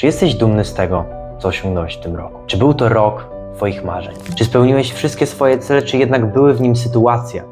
Czy jesteś dumny z tego, co osiągnąłeś w tym roku? Czy był to rok Twoich marzeń? Czy spełniłeś wszystkie swoje cele, czy jednak były w nim sytuacje,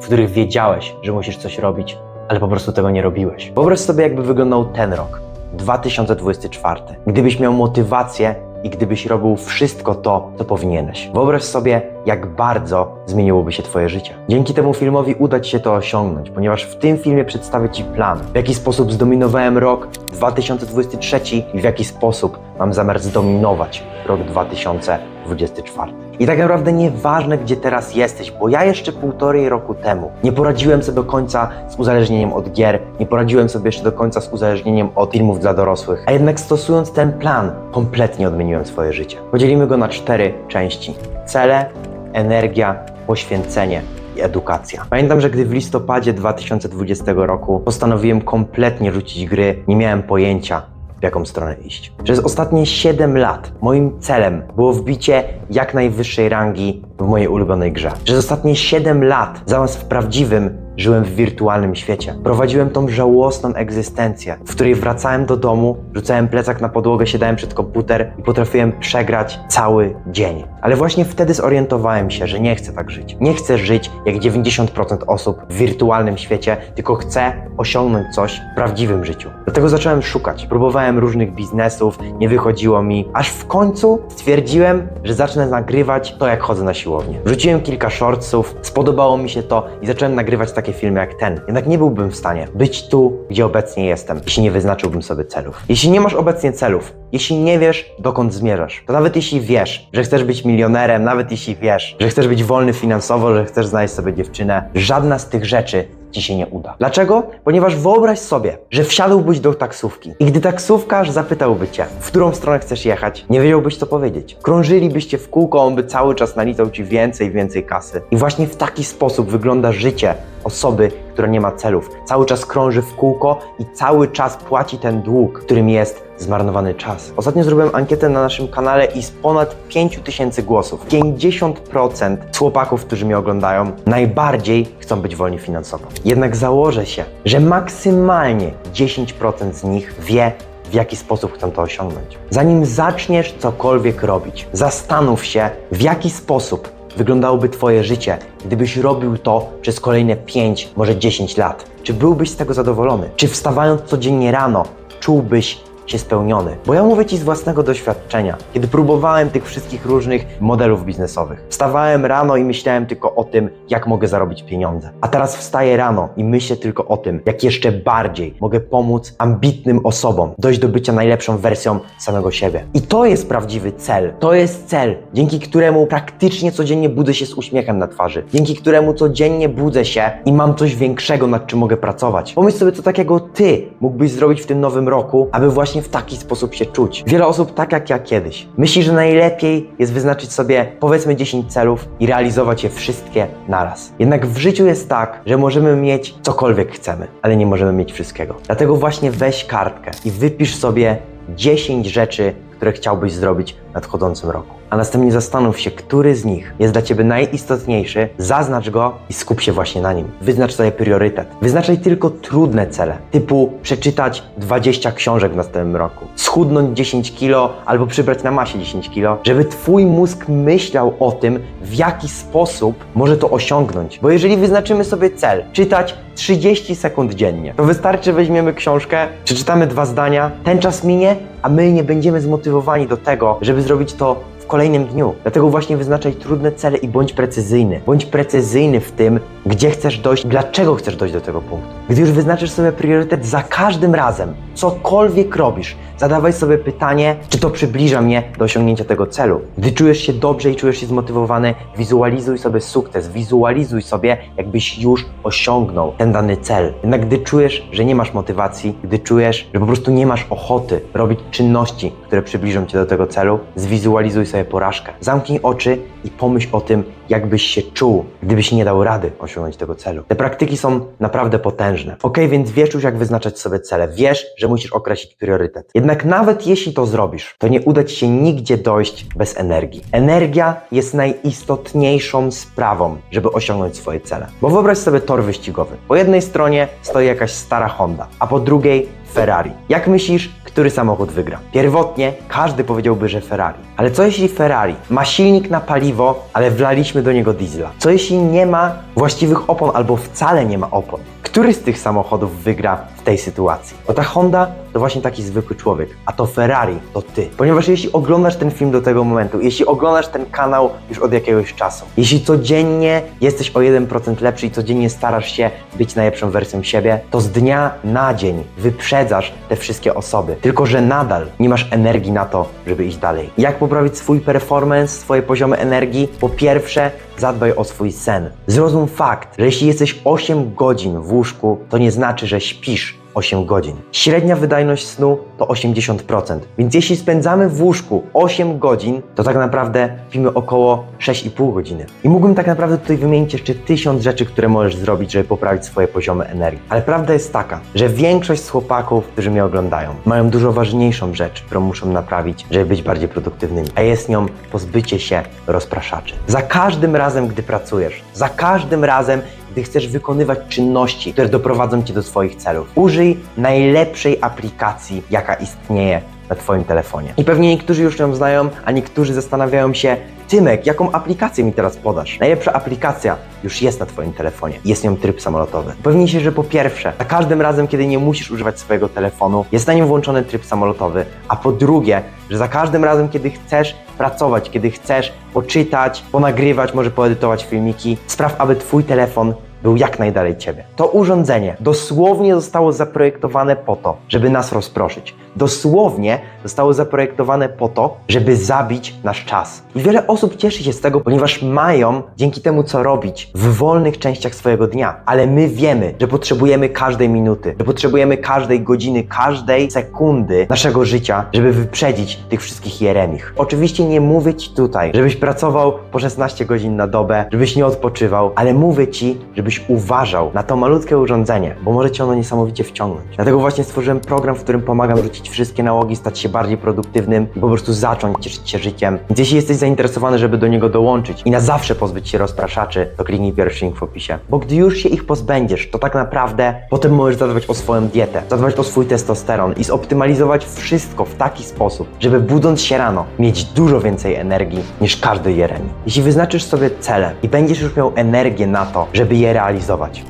w których wiedziałeś, że musisz coś robić, ale po prostu tego nie robiłeś? Wyobraź sobie, jakby wyglądał ten rok, 2024. Gdybyś miał motywację i gdybyś robił wszystko to, co powinieneś. Wyobraź sobie, jak bardzo zmieniłoby się Twoje życie. Dzięki temu filmowi uda Ci się to osiągnąć, ponieważ w tym filmie przedstawię Ci plan, w jaki sposób zdominowałem rok 2023 i w jaki sposób mam zamiar zdominować rok 2024. I tak naprawdę nieważne, gdzie teraz jesteś, bo ja jeszcze półtorej roku temu nie poradziłem sobie do końca z uzależnieniem od gier, nie poradziłem sobie jeszcze do końca z uzależnieniem od filmów dla dorosłych, a jednak stosując ten plan, kompletnie odmieniłem swoje życie. Podzielimy go na cztery części: cele, energia, poświęcenie i edukacja. Pamiętam, że gdy w listopadzie 2020 roku postanowiłem kompletnie rzucić gry, nie miałem pojęcia, w jaką stronę iść. Przez ostatnie 7 lat moim celem było wbicie jak najwyższej rangi w mojej ulubionej grze. Przez ostatnie 7 lat, zamiast w prawdziwym, żyłem w wirtualnym świecie. Prowadziłem tą żałosną egzystencję, w której wracałem do domu, rzucałem plecak na podłogę, siadałem przed komputer i potrafiłem przegrać cały dzień. Ale właśnie wtedy zorientowałem się, że nie chcę tak żyć. Nie chcę żyć jak 90% osób w wirtualnym świecie, tylko chcę osiągnąć coś w prawdziwym życiu. Dlatego zacząłem szukać. Próbowałem różnych biznesów, nie wychodziło mi, aż w końcu stwierdziłem, że zacznę nagrywać to, jak chodzę na siłownię. Wrzuciłem kilka shortsów, spodobało mi się to i zacząłem nagrywać takie filmy jak ten. Jednak nie byłbym w stanie być tu, gdzie obecnie jestem, jeśli nie wyznaczyłbym sobie celów. Jeśli nie masz obecnie celów, jeśli nie wiesz, dokąd zmierzasz, to nawet jeśli wiesz, że chcesz być milionerem, nawet jeśli wiesz, że chcesz być wolny finansowo, że chcesz znaleźć sobie dziewczynę, żadna z tych rzeczy ci się nie uda. Dlaczego? Ponieważ wyobraź sobie, że wsiadłbyś do taksówki i gdy taksówkarz zapytałby cię, w którą stronę chcesz jechać, nie wiedziałbyś co powiedzieć. Krążylibyście w kółko, on by cały czas naliczał ci więcej więcej kasy. I właśnie w taki sposób wygląda życie osoby, która nie ma celów. Cały czas krąży w kółko i cały czas płaci ten dług, którym jest zmarnowany czas. Ostatnio zrobiłem ankietę na naszym kanale i z ponad 5000 głosów 50% z chłopaków, którzy mnie oglądają, najbardziej chcą być wolni finansowo. Jednak założę się, że maksymalnie 10% z nich wie, w jaki sposób chcą to osiągnąć. Zanim zaczniesz cokolwiek robić, zastanów się, w jaki sposób wyglądałoby Twoje życie, gdybyś robił to przez kolejne 5, może 10 lat. Czy byłbyś z tego zadowolony? Czy wstawając codziennie rano, czułbyś się spełniony? Bo ja mówię Ci z własnego doświadczenia, kiedy próbowałem tych wszystkich różnych modelów biznesowych. Wstawałem rano i myślałem tylko o tym, jak mogę zarobić pieniądze. A teraz wstaję rano i myślę tylko o tym, jak jeszcze bardziej mogę pomóc ambitnym osobom dojść do bycia najlepszą wersją samego siebie. I to jest prawdziwy cel. To jest cel, dzięki któremu praktycznie codziennie budzę się z uśmiechem na twarzy. Dzięki któremu codziennie budzę się i mam coś większego, nad czym mogę pracować. Pomyśl sobie, co takiego ty mógłbyś zrobić w tym nowym roku, aby właśnie w taki sposób się czuć. Wiele osób, tak jak ja kiedyś, myśli, że najlepiej jest wyznaczyć sobie powiedzmy 10 celów i realizować je wszystkie naraz. Jednak w życiu jest tak, że możemy mieć cokolwiek chcemy, ale nie możemy mieć wszystkiego. Dlatego właśnie weź kartkę i wypisz sobie 10 rzeczy, które chciałbyś zrobić w nadchodzącym roku. A następnie zastanów się, który z nich jest dla Ciebie najistotniejszy, zaznacz go i skup się właśnie na nim. Wyznacz sobie priorytet. Wyznaczaj tylko trudne cele, typu przeczytać 20 książek w następnym roku, schudnąć 10 kilo albo przybrać na masie 10 kilo, żeby Twój mózg myślał o tym, w jaki sposób może to osiągnąć. Bo jeżeli wyznaczymy sobie cel, czytać 30 sekund dziennie, to wystarczy, weźmiemy książkę, przeczytamy dwa zdania, ten czas minie, a my nie będziemy zmotywowani do tego, żeby zrobić to w kolejnym dniu. Dlatego właśnie wyznaczaj trudne cele i bądź precyzyjny. Bądź precyzyjny w tym, gdzie chcesz dojść, dlaczego chcesz dojść do tego punktu. Gdy już wyznaczysz sobie priorytet za każdym razem, cokolwiek robisz, zadawaj sobie pytanie, czy to przybliża mnie do osiągnięcia tego celu. Gdy czujesz się dobrze i czujesz się zmotywowany, wizualizuj sobie sukces, wizualizuj sobie, jakbyś już osiągnął ten dany cel. Jednak gdy czujesz, że nie masz motywacji, gdy czujesz, że po prostu nie masz ochoty robić czynności, które przybliżą cię do tego celu, zwizualizuj sobie porażkę. Zamknij oczy i pomyśl o tym, jakbyś się czuł, gdybyś nie dał rady osiągnąć tego celu. Te praktyki są naprawdę potężne. Ok, więc wiesz już, jak wyznaczać sobie cele. Wiesz, że musisz określić priorytet. Jednak nawet jeśli to zrobisz, to nie uda ci się nigdzie dojść bez energii. Energia jest najistotniejszą sprawą, żeby osiągnąć swoje cele. Bo wyobraź sobie tor wyścigowy. Po jednej stronie stoi jakaś stara Honda, a po drugiej Ferrari. Jak myślisz, który samochód wygra? Pierwotnie każdy powiedziałby, że Ferrari. Ale co jeśli Ferrari ma silnik na paliwo, ale wlaliśmy do niego diesla? Co jeśli nie ma właściwych opon albo wcale nie ma opon? Który z tych samochodów wygra tej sytuacji? Bo ta Honda to właśnie taki zwykły człowiek, a to Ferrari to ty. Ponieważ jeśli oglądasz ten film do tego momentu, jeśli oglądasz ten kanał już od jakiegoś czasu, jeśli codziennie jesteś o 1% lepszy i codziennie starasz się być najlepszą wersją siebie, to z dnia na dzień wyprzedzasz te wszystkie osoby. Tylko, że nadal nie masz energii na to, żeby iść dalej. Jak poprawić swój performance, swoje poziomy energii? Po pierwsze, zadbaj o swój sen. Zrozum fakt, że jeśli jesteś 8 godzin w łóżku, to nie znaczy, że śpisz 8 godzin. Średnia wydajność snu to 80%. Więc jeśli spędzamy w łóżku 8 godzin, to tak naprawdę śpimy około 6,5 godziny. I mógłbym tak naprawdę tutaj wymienić jeszcze tysiąc rzeczy, które możesz zrobić, żeby poprawić swoje poziomy energii. Ale prawda jest taka, że większość z chłopaków, którzy mnie oglądają, mają dużo ważniejszą rzecz, którą muszą naprawić, żeby być bardziej produktywnymi. A jest nią pozbycie się rozpraszaczy. Za każdym razem, gdy pracujesz, za każdym razem, gdy chcesz wykonywać czynności, które doprowadzą cię do swoich celów. Użyj najlepszej aplikacji, jaka istnieje na Twoim telefonie. I pewnie niektórzy już ją znają, a niektórzy zastanawiają się, Tymek, jaką aplikację mi teraz podasz? Najlepsza aplikacja już jest na Twoim telefonie. Jest nią tryb samolotowy. Upewnij się, że po pierwsze, za każdym razem, kiedy nie musisz używać swojego telefonu, jest na nim włączony tryb samolotowy, a po drugie, że za każdym razem, kiedy chcesz pracować, kiedy chcesz poczytać, ponagrywać, może poedytować filmiki, spraw, aby Twój telefon był jak najdalej ciebie. To urządzenie dosłownie zostało zaprojektowane po to, żeby nas rozproszyć. Dosłownie zostało zaprojektowane po to, żeby zabić nasz czas. I wiele osób cieszy się z tego, ponieważ mają dzięki temu co robić w wolnych częściach swojego dnia. Ale my wiemy, że potrzebujemy każdej minuty, że potrzebujemy każdej godziny, każdej sekundy naszego życia, żeby wyprzedzić tych wszystkich jeremich. Oczywiście nie mówię Ci tutaj, żebyś pracował po 16 godzin na dobę, żebyś nie odpoczywał, ale mówię Ci, żebyś uważał na to malutkie urządzenie, bo może Cię ono niesamowicie wciągnąć. Dlatego właśnie stworzyłem program, w którym pomagam rzucić wszystkie nałogi, stać się bardziej produktywnym i po prostu zacząć cieszyć się życiem. Więc jeśli jesteś zainteresowany, żeby do niego dołączyć i na zawsze pozbyć się rozpraszaczy, to kliknij pierwszy link w opisie. Bo gdy już się ich pozbędziesz, to tak naprawdę potem możesz zadbać o swoją dietę, zadbać o swój testosteron i zoptymalizować wszystko w taki sposób, żeby budząc się rano, mieć dużo więcej energii niż każdy jeremi. Jeśli wyznaczysz sobie cele i będziesz już miał energię na to, żeby je realizować,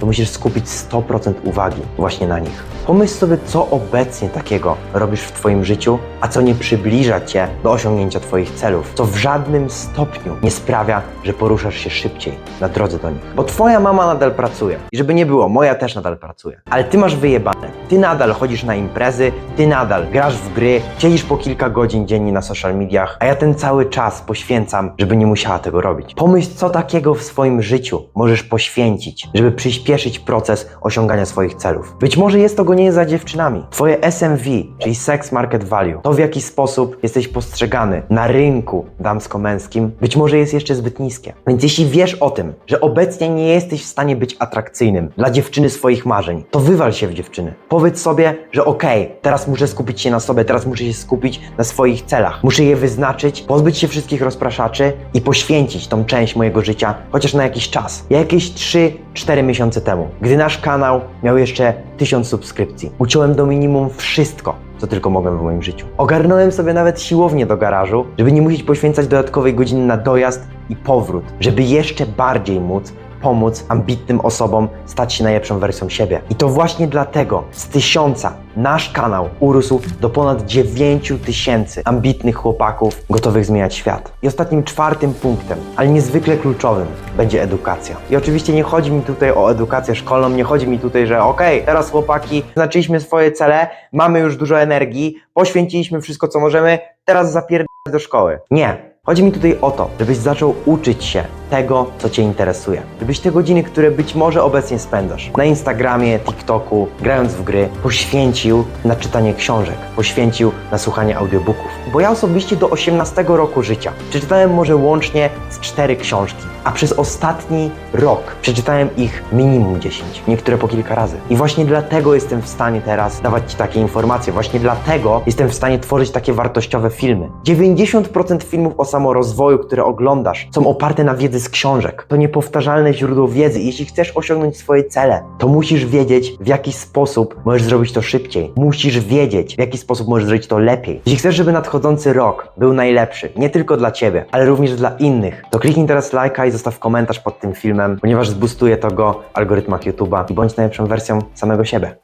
to musisz skupić 100% uwagi właśnie na nich. Pomyśl sobie, co obecnie takiego robisz w Twoim życiu, a co nie przybliża Cię do osiągnięcia Twoich celów, co w żadnym stopniu nie sprawia, że poruszasz się szybciej na drodze do nich. Bo Twoja mama nadal pracuje i żeby nie było, moja też nadal pracuje. Ale Ty masz wyjebane. Ty nadal chodzisz na imprezy, Ty nadal grasz w gry, siedzisz po kilka godzin dziennie na social mediach, a ja ten cały czas poświęcam, żeby nie musiała tego robić. Pomyśl, co takiego w swoim życiu możesz poświęcić, poświęcić, żeby przyspieszyć proces osiągania swoich celów. Być może jest to gonienie za dziewczynami. Twoje SMV, czyli Sex Market Value, to w jaki sposób jesteś postrzegany na rynku damsko-męskim, być może jest jeszcze zbyt niskie. Więc jeśli wiesz o tym, że obecnie nie jesteś w stanie być atrakcyjnym dla dziewczyny swoich marzeń, to wywal się w dziewczyny. Powiedz sobie, że okej, okay, teraz muszę skupić się na sobie, teraz muszę się skupić na swoich celach. Muszę je wyznaczyć, pozbyć się wszystkich rozpraszaczy i poświęcić tą część mojego życia, chociaż na jakiś czas. Jakieś 3 4 miesiące temu, gdy nasz kanał miał jeszcze 1000 subskrypcji. Uciąłem do minimum wszystko, co tylko mogłem w moim życiu. Ogarnąłem sobie nawet siłownię do garażu, żeby nie musieć poświęcać dodatkowej godziny na dojazd i powrót, żeby jeszcze bardziej móc pomóc ambitnym osobom stać się najlepszą wersją siebie. I to właśnie dlatego z tysiąca nasz kanał urósł do ponad 9 tysięcy ambitnych chłopaków gotowych zmieniać świat. I ostatnim czwartym punktem, ale niezwykle kluczowym, będzie edukacja. I oczywiście nie chodzi mi tutaj o edukację szkolną, nie chodzi mi tutaj, że okej, teraz chłopaki, znaczyliśmy swoje cele, mamy już dużo energii, poświęciliśmy wszystko, co możemy, teraz zapierdać do szkoły. Nie. Chodzi mi tutaj o to, żebyś zaczął uczyć się tego, co Cię interesuje. Żebyś te godziny, które być może obecnie spędzasz na Instagramie, TikToku, grając w gry, poświęcił na czytanie książek, poświęcił na słuchanie audiobooków. Bo ja osobiście do 18 roku życia przeczytałem może łącznie z 4 książki, a przez ostatni rok przeczytałem ich minimum 10, niektóre po kilka razy. I właśnie dlatego jestem w stanie teraz dawać Ci takie informacje, właśnie dlatego jestem w stanie tworzyć takie wartościowe filmy. 90% filmów o samorozwoju, które oglądasz, są oparte na wiedzy z książek. To niepowtarzalne źródło wiedzy. Jeśli chcesz osiągnąć swoje cele, to musisz wiedzieć, w jaki sposób możesz zrobić to szybciej. Musisz wiedzieć, w jaki sposób możesz zrobić to lepiej. Jeśli chcesz, żeby nadchodzący rok był najlepszy, nie tylko dla Ciebie, ale również dla innych, to kliknij teraz lajka i zostaw komentarz pod tym filmem, ponieważ zbustuje to go w algorytmach YouTube'a i bądź najlepszą wersją samego siebie.